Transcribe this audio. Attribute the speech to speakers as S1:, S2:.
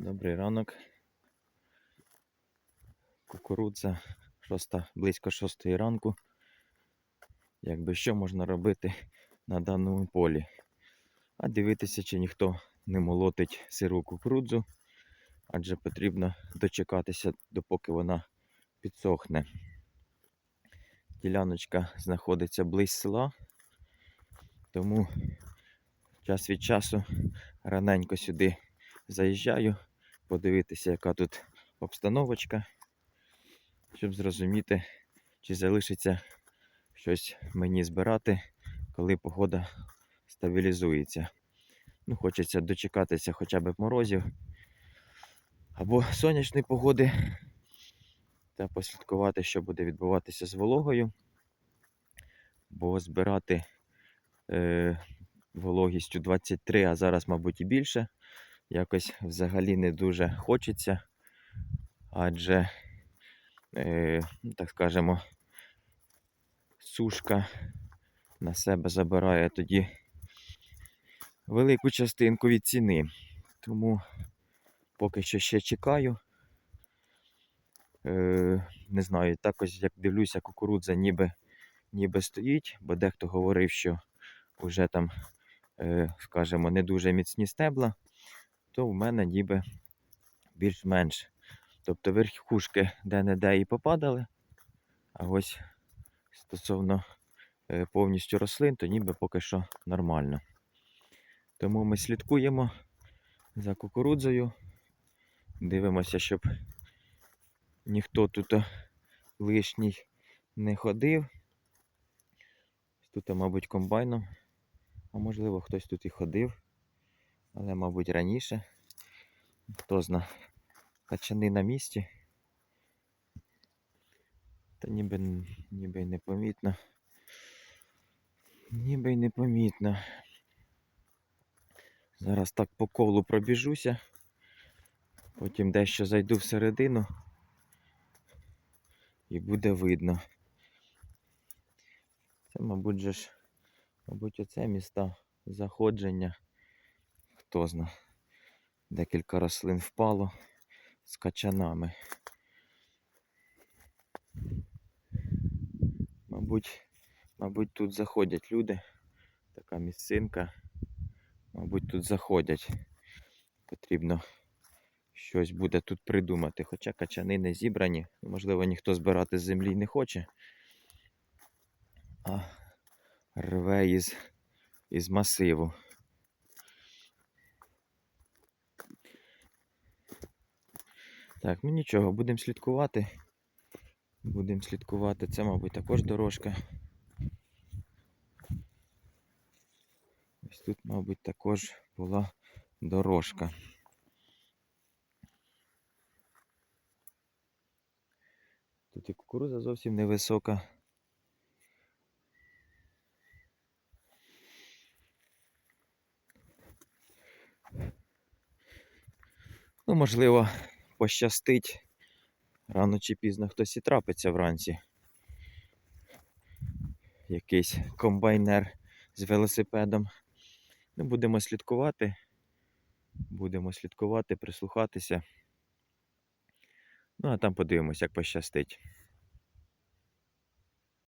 S1: Добрий ранок. Кукурудза шоста, близько шостої ранку. Якби що можна робити на даному полі? А дивитися, чи ніхто не молотить сиру кукурудзу, адже потрібно дочекатися, допоки вона підсохне. Діляночка знаходиться близь села, тому час від часу раненько сюди заїжджаю, подивитися, яка тут обстановочка, щоб зрозуміти, чи залишиться щось мені збирати, коли погода стабілізується. Ну, хочеться дочекатися хоча б морозів або сонячної погоди та послідкувати, що буде відбуватися з вологою, бо збирати е, вологістю 23, а зараз, мабуть, і більше якось взагалі не дуже хочеться, адже, е, ну, так скажемо, сушка на себе забирає тоді велику частинку від ціни. Тому поки що ще чекаю. Е, не знаю, також як дивлюся, кукурудза ніби, ніби стоїть, бо дехто говорив, що вже там, е, скажімо, не дуже міцні стебла то в мене ніби більш-менш. Тобто верхушки де-не-де і попадали. А ось стосовно е, повністю рослин, то ніби поки що нормально. Тому ми слідкуємо за кукурудзою. Дивимося, щоб ніхто тут лишній не ходив. Тут, мабуть, комбайном, а можливо хтось тут і ходив але, мабуть, раніше. Хто зна, качани на місці. Та ніби, ніби й непомітно. Ніби й непомітно. Зараз так по колу пробіжуся, потім дещо зайду всередину і буде видно. Це, мабуть, ж, мабуть, оце міста заходження хто зна. Декілька рослин впало з качанами. Мабуть, мабуть, тут заходять люди. Така місцинка. Мабуть, тут заходять. Потрібно щось буде тут придумати. Хоча качани не зібрані. Можливо, ніхто збирати з землі не хоче. А рве із, із масиву. Так, ну нічого, будемо слідкувати. Будемо слідкувати. Це, мабуть, також дорожка. Ось тут, мабуть, також була дорожка. Тут і кукуруза зовсім невисока. Ну, можливо, пощастить. Рано чи пізно хтось і трапиться вранці. Якийсь комбайнер з велосипедом. Ну, будемо слідкувати. Будемо слідкувати, прислухатися. Ну, а там подивимось, як пощастить.